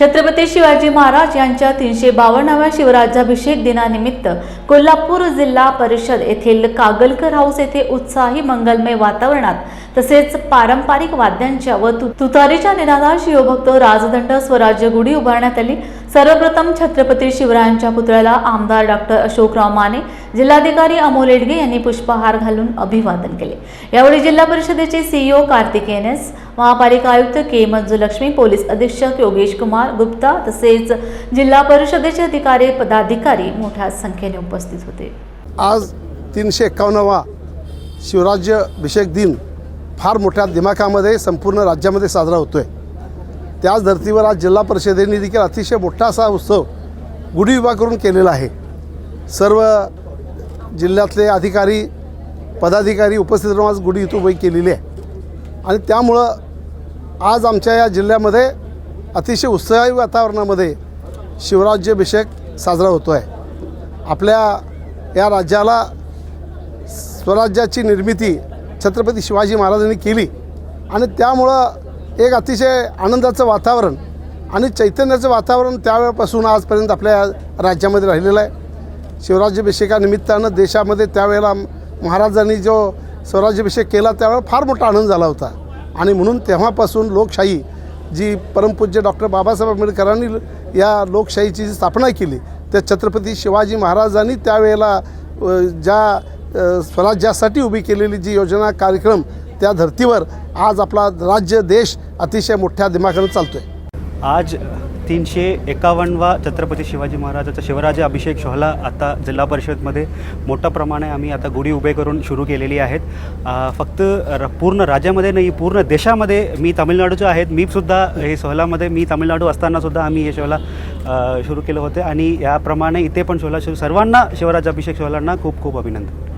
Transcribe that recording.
छत्रपती शिवाजी महाराज यांच्या तीनशे बावन्नाव्या शिवराज्याभिषेक दिनानिमित्त कोल्हापूर जिल्हा परिषद येथील कागलकर हाऊस येथे उत्साही मंगलमय वातावरणात तसेच पारंपरिक वाद्यांच्या व तु- तुतारीच्या निनादात शिवभक्त राजदंड स्वराज्य गुढी उभारण्यात आली. सर्वप्रथम छत्रपती शिवरायांच्या पुतळ्याला आमदार डॉक्टर अशोकराव माने जिल्हाधिकारी अमोल एडगे यांनी पुष्पहार घालून अभिवादन केले. यावेळी जिल्हा परिषदेचे सीईओ कार्तिकेयन एस महापालिका आयुक्त के मंजुलक्ष्मी पोलीस अधीक्षक योगेश कुमार गुप्ता तसेच जिल्हा परिषदेचे अधिकारी पदाधिकारी मोठ्या संख्येने उपस्थित होते. आज तीनशे एकाणव शिवराज्य अभिषेक दिन फार मोठ्या दिमाखामध्ये संपूर्ण राज्यामध्ये साजरा होतो आहे त्याच धर्तीवर आज जिल्हा परिषदेने देखील अतिशय मोठा असा उत्सव गुढी उभा करून केलेला आहे. सर्व जिल्ह्यातले अधिकारी पदाधिकारी उपस्थित राहून आज गुढी इथं उभी केलेली आहे. आणि त्यामुळं आज आमच्या या जिल्ह्यामध्ये अतिशय उत्साही वातावरणामध्ये शिवराज्याभिषेक साजरा होतो आहे आपल्या या राज्याला स्वराज्याची निर्मिती छत्रपती शिवाजी महाराजांनी केली आणि त्यामुळं एक अतिशय आनंदाचं वातावरण आणि चैतन्याचं वातावरण त्यावेळेपासून आजपर्यंत आपल्या राज्यामध्ये राहिलेलं आहे. शिवराज्याभिषेकानिमित्तानं देशामध्ये त्यावेळेला महाराजांनी जो स्वराज्याभिषेक केला त्यावेळेला फार मोठा आनंद झाला होता. आणि म्हणून तेव्हापासून लोकशाही जी परमपूज्य डॉक्टर बाबासाहेब आंबेडकरांनी या लोकशाहीची जी स्थापना केली त्या छत्रपती शिवाजी महाराजांनी त्यावेळेला ज्या स्वराज्यासाठी उभी केलेली जी योजना कार्यक्रम त्या धर्तीवर आज आपला राज्य देश अतिशय मोठ्या दिमाखानं चालतो आहे आज तीनशे एकावन्नवा छत्रपती शिवाजी महाराजाचा शिवराज अभिषेक सोहळा आता जिल्हा परिषदमध्ये मोठ्या प्रमाणे आम्ही आता गुढी उभे करून सुरू केलेली आहेत. फक्त र- पूर्ण राज्यामध्ये नाही पूर्ण देशामध्ये मी तामिळनाडूचं आहेत. मी सुद्धा हे सोहळ्यामध्ये मी तामिळनाडू असतानासुद्धा आम्ही हे सोहळा सुरू केलं होते. आणि याप्रमाणे इथे पण सोहळा सुरू सर्वांना शिवराज अभिषेक सोहळांना खूप खूप अभिनंदन.